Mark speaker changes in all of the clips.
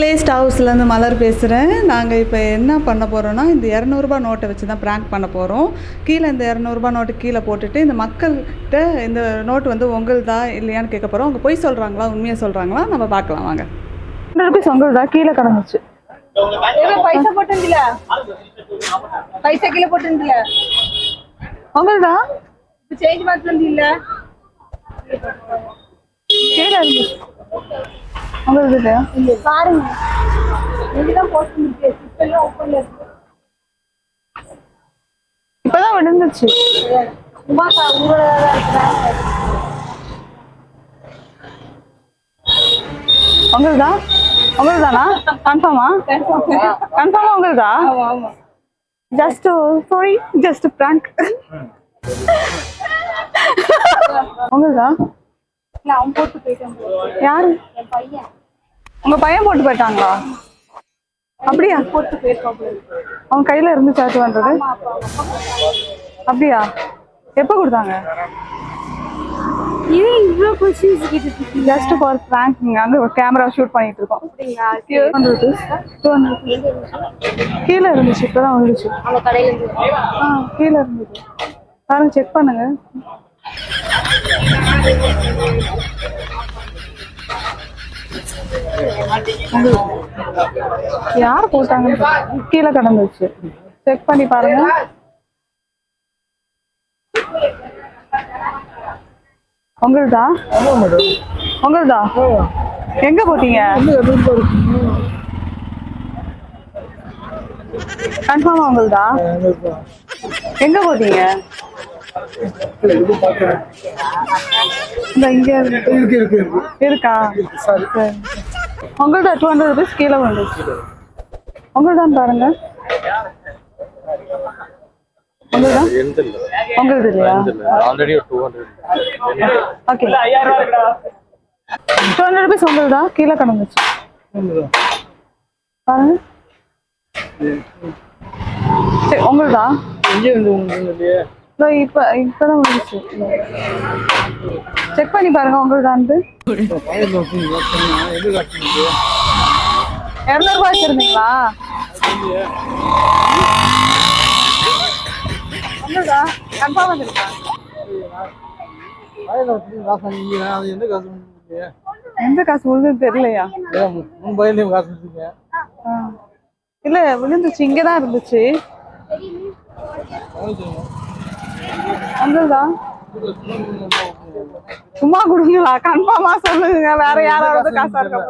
Speaker 1: மக்களே ஸ்டவ் ஹவுஸ்லேருந்து மலர் பேசுகிறேன் நாங்கள் இப்போ என்ன பண்ண போகிறோன்னா இந்த இரநூறுபா நோட்டை வச்சு தான் ப்ராங்க் பண்ண போகிறோம் கீழே இந்த இரநூறுபா நோட்டு கீழே போட்டுட்டு இந்த மக்கள்கிட்ட இந்த நோட்டு வந்து உங்கள் இல்லையான்னு கேட்க போகிறோம் அவங்க பொய் சொல்கிறாங்களா உண்மையாக சொல்கிறாங்களா நம்ம பார்க்கலாம் வாங்க. ருபீஸ் உங்கள் கீழே கிடந்துச்சு.
Speaker 2: பைசா போட்டுல பைசா கீழே போட்டுல
Speaker 1: உங்கள்தா?
Speaker 2: சேஞ்ச் மாத்திரம் இல்லை.
Speaker 1: கீழே இருந்துச்சு இல்லையா
Speaker 2: இல்ல பாருங்க. இதுதான் ஓப்பன்ல இருக்கு.
Speaker 1: இப்போதான் விழுந்துச்சு.
Speaker 2: சும்மா உங்களோட
Speaker 1: உங்களுதா? உங்களுதானா? கன்ஃபார்மா கன்ஃபார்மா உங்களுதா? ஜஸ்ட் சாரி ஜஸ்ட் பிராங்க் உங்களுதா?
Speaker 2: அவன் போட்டு போயிட்டான்
Speaker 1: யாரு?
Speaker 2: என் பையன்.
Speaker 1: உங்க பையன் போட்டு போயிட்டாங்களா? அப்படியா?
Speaker 2: போட்டு போயிருக்கான்
Speaker 1: அவன் கையில இருந்துச்சா டூ ஹண்ட்ரடு அப்படியா? எப்போ கொடுத்தாங்க?
Speaker 2: இது இவ்வளவு கொஸ்டின்ஸ் கேட்டுட்டு
Speaker 1: ஜஸ்ட் ஃபார் பிராங்க் அங்க ஒரு கேமரா ஷூட் பண்ணிட்டு இருக்கோம்.
Speaker 2: இருக்கீங்க
Speaker 1: ஹண்ட்ரட் டூ ஹண்ட்ரட் கீழே இருந்துச்சு வந்துச்சு.
Speaker 2: கடையில இருந்து.
Speaker 1: ஆ கீழே இருந்தது. பாருங்க செக் பண்ணுங்க. யார் போட்டாங்க? கீழே கடந்துச்சு செக் பண்ணி பாருங்க. உங்களுதா? உங்களுதா? எங்க போட்டீங்க? கன்ஃபார்மா உங்களுதா? எங்க போட்டீங்க? இங்க இருக்கு. இருக்கா சரி. உங்கள்தான் டூ ஹண்ட்ரட் ருபீஸ் கீழே வந்துச்சு உங்கள்தான் பாருங்க. உங்களுது இல்லையா?
Speaker 3: ஆல்ரெடி ஒரு two hundred
Speaker 1: okay two hundred rupees உங்களுதா? கீழே கிடந்துச்சு பாருங்க. சரி உங்களுதா?
Speaker 3: எங்கே இருந்து உங்களுக்கு இல்லையே.
Speaker 1: இப்போ இப்பதான் வந்துச்சு. செக் பண்ணி பாருங்க உங்களுதான்ட்டு
Speaker 3: பையன் எது காட்டுங்க
Speaker 1: இரநூறுபா வச்சிருந்தீங்களா? உங்களுதா கன்ஃபார்ம் வந்துருக்கா
Speaker 3: பையன் அது எந்த காசு இல்லையே
Speaker 1: எந்த காசு விழுந்து தெரியலையா?
Speaker 3: ஏன் காசு வச்சுருக்கீங்க
Speaker 1: ஆ. இல்ல விழுந்துச்சு இங்கதான் இருந்துச்சு. உங்களுதா சும்மா கொடுங்களா. கன்ஃபார்மா சொல்லுங்க. வேற யாராவது காசா இருக்க?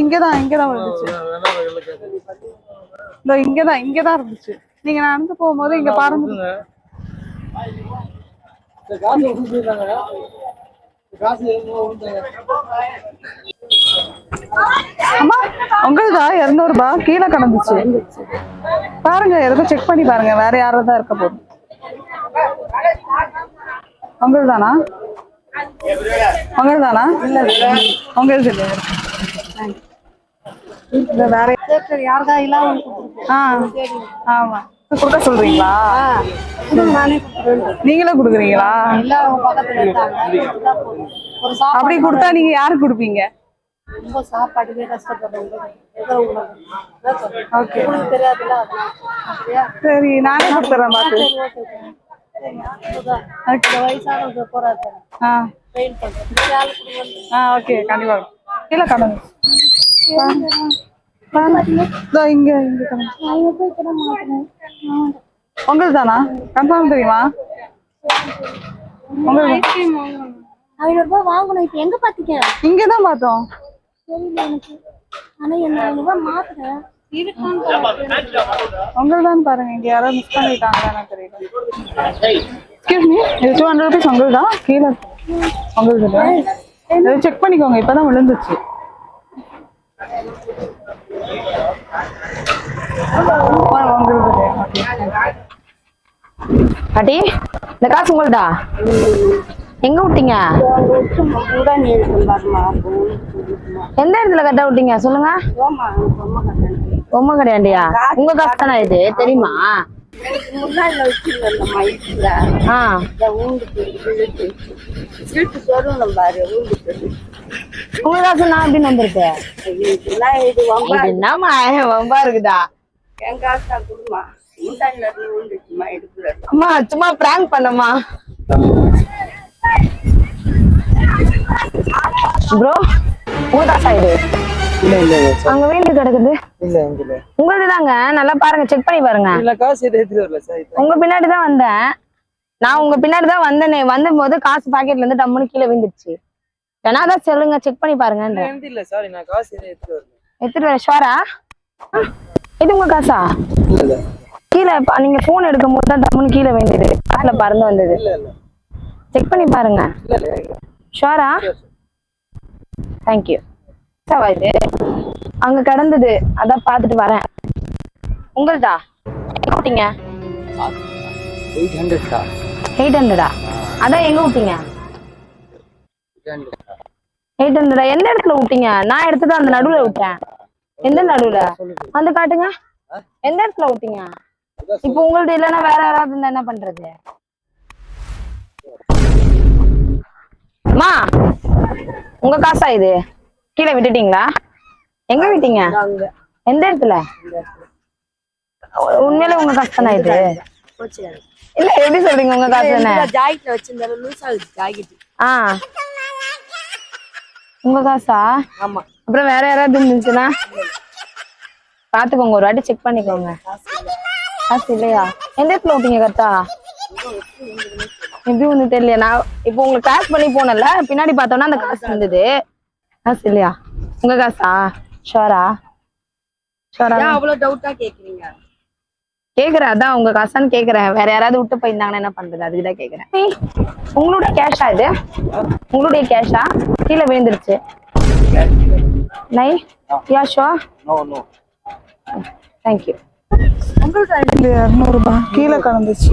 Speaker 1: இங்கதான் இங்கதான்
Speaker 3: கேட்குறேன்.
Speaker 1: இதோ இங்கதான் இங்கதான் இருந்துச்சு. நீங்க நடந்து போகும்போது இங்க பாருங்க.
Speaker 3: காசு
Speaker 1: அம்மா உங்களுதா? இரநூறுபா? கீழே கிடந்துச்சு. பாருங்க எதுக்கும் செக் பண்ணி பாருங்க. வேற யாராவது தான் இருக்க போகுது. உங்களுதானா? உங்களுதானா? உங்களுது இல்லையா? இல்ல வேற
Speaker 2: யாருக்கா இல்லாம
Speaker 1: ஆ ஆமா. கொடுக்க சொல்றீங்களா? நீங்களே கொடுக்குறீங்களா?
Speaker 2: இல்ல
Speaker 1: அப்படி கொடுத்தா நீங்க யாருக்கு கொடுப்பீங்க?
Speaker 2: ரொம்ப.
Speaker 1: ஓகே.
Speaker 2: உங்களுக்கு தெரியாதுல்ல
Speaker 1: சரி நானே கொடுத்துறேன் பார்த்து.
Speaker 2: வயசானவங்க போறாரு
Speaker 1: ஆ. ஆ ஓகே. கண்டிப்பா. கீழே கடந்து இதோ இங்க இங்க கடந்து
Speaker 2: நான் எப்ப இப்பதான் மாத்தினேன்.
Speaker 1: உங்களுக்கு தானா கன்ஃபார்ம் தெரியுமா? உங்களுக்கு
Speaker 2: ஐநூறு ரூபாய் வாங்கணும். இப்ப எங்க பாத்தீங்க?
Speaker 1: இங்க தான் பார்த்தோம்.
Speaker 2: தெரியல எனக்கு. ஆனா என்ன ஐநூறு ரூபாய்
Speaker 1: தான் பாருங்க இங்க யாரோ மிஸ் பண்ணிட்டாங்களா தெரியல. எக்ஸ்கியூஸ் மீ இது டூ ஹண்ட்ரட் ருபீஸ் தான் கீழே. உங்களுக்கு செக் பண்ணிக்கோங்க இப்பதான் விழுந்துச்சு.
Speaker 4: பாட்டி இந்த காசு உங்கள்தா? எங்க விட்டீங்க? எந்த இடத்துல கட்ட விட்டீங்க? சொல்லுங்க. பொம்மை கடையாண்டியா? உங்க காசு தானே இது? தெரியுமா? உங்க காசு நான் எப்படி நம்பிருக்கு
Speaker 2: இது வம்பா
Speaker 4: இருக்குதா?
Speaker 2: என் காசு தான் கொடுமா.
Speaker 4: சும்மா பிராங்க் பண்ணம்மா. ப்ரோ உங்க காசா இது
Speaker 3: இல்ல இல்ல இல்ல சார்
Speaker 4: அங்க வேண்டி கிடக்குது.
Speaker 3: இல்ல இங்க இல்ல.
Speaker 4: உங்களது தாங்க நல்லா பாருங்க செக் பண்ணி பாருங்க.
Speaker 3: இல்ல காசு எதுவும் எடுத்துட்டு வரல சார் இது
Speaker 4: உங்க பின்னாடி தான் வந்தேன். நான் உங்க பின்னாடி தான் வந்தேனே. வந்த போது காசு பாக்கெட்ல இருந்து டம்முன்னு கீழே விழுந்துருச்சு. வேணா தான் சொல்லுங்க செக் பண்ணி பாருங்கன்ற.
Speaker 3: எந்த இல்ல சார் நான் காசு எதுவும் எடுத்துட்டு வரல.
Speaker 4: எடுத்துட்டு வர ஷோரா இது உங்க காசா? கீழே நீங்க போன் எடுக்கும் போது தான் டம்முன்னு கீழே விழுந்தது. காட்டுல பறந்து வந்தது. செக் பண்ணி பாருங்க.
Speaker 3: இல்ல
Speaker 4: ஷோரா தேங்க்யூ சாவா இது அங்க கிடந்தது. அதான் பார்த்துட்டு வரேன். உங்கள்தா? எங்க விட்டீங்க
Speaker 3: எயிட்
Speaker 4: எயிட் ஹண்ட்ரடா அதான் எங்க விட்டீங்க எயிட் ஹண்ட்ரடா எந்த இடத்துல விட்டீங்க நான் எடுத்துட்டு அந்த நடுவுல விட்டேன் எந்த நடுவுல? வந்து காட்டுங்க. எந்த இடத்துல விட்டீங்க இப்போ உங்கள்ட்ட இல்லைன்னா வேற யாராவது இருந்தா என்ன பண்றது? அம்மா உங்க காசா இது? கீழே விட்டுட்டீங்களா? எங்க விட்டீங்க? எந்த இடத்துல? உண்மையிலே உங்க காசு தானே இது? இல்ல எப்படி சொல்றீங்க உங்க காசு தானே
Speaker 2: ஜாக்கெட்ல வச்சிருந்தாலும் லூஸ் ஆகுது ஜாக்கெட்
Speaker 4: ஆ. உங்க காசா?
Speaker 2: ஆமா.
Speaker 4: அப்புறம் வேற யாராவது இருந்துச்சுன்னா? பாத்துக்கோங்க ஒரு வாட்டி செக் பண்ணிக்கோங்க. காசு இல்லையா? எந்த இடத்துல விட்டீங்க கரெக்டா? எப்படி வந்து தெரியல நான் இப்போ உங்களுக்கு கிராஸ் பண்ணி போனல பின்னாடி பார்த்தோன்னா அந்த காசு இருந்தது காசு இல்லையா? உங்க காசா? ஷோரா? ஷோரா?
Speaker 2: அவ்வளவு டவுட்டா கேக்குறீங்க?
Speaker 4: கேக்குறேன் அதான் உங்க காசான்னு கேக்குறேன். வேற யாராவது விட்டு போயிருந்தாங்கன்னா என்ன பண்றது? அதுக்கு தான் கேக்குறேன் உங்களுடைய கேஷா இது? உங்களுடைய கேஷா கீழே விழுந்துருச்சு. நை யா ஷோ
Speaker 3: நோ நோ
Speaker 4: தேங்க்யூ
Speaker 1: உங்கள்தா இல்லை இரநூறுபா. கீழே கலந்துச்சு.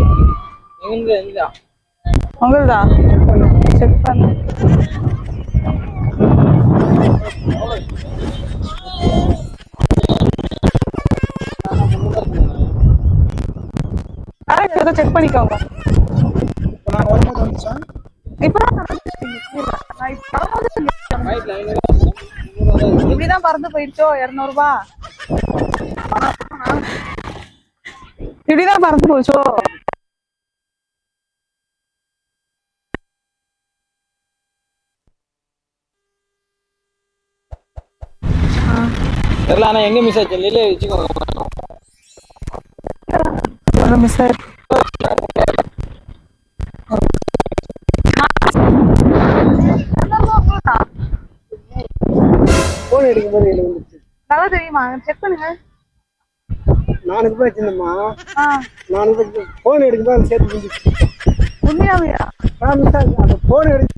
Speaker 1: உங்கள்தா? செக் பண்ணு. செக் பண்ணிக்கோங்க. இப்படிதான் பறந்து போயிடுச்சோ இரநூறுபா? இப்படிதான் பறந்து போச்சோ
Speaker 3: தெரியல ஆனா எங்க மிஸ் ஆச்சு? இல்ல வச்சுக்கோங்க
Speaker 1: மிஸ் ஆயிடுச்சு
Speaker 3: போன் எடுக்கும் போது வந்துச்சு
Speaker 1: நல்லா தெரியுமா? செக் பண்ணுங்க.
Speaker 3: நானூறு ரூபாய் வச்சிருந்தேம்மா. நானூறு ரூபாய் போன் எடுக்கும் போது சேர்த்து
Speaker 1: உண்மையாவையா?
Speaker 3: அந்த போன் எடுத்து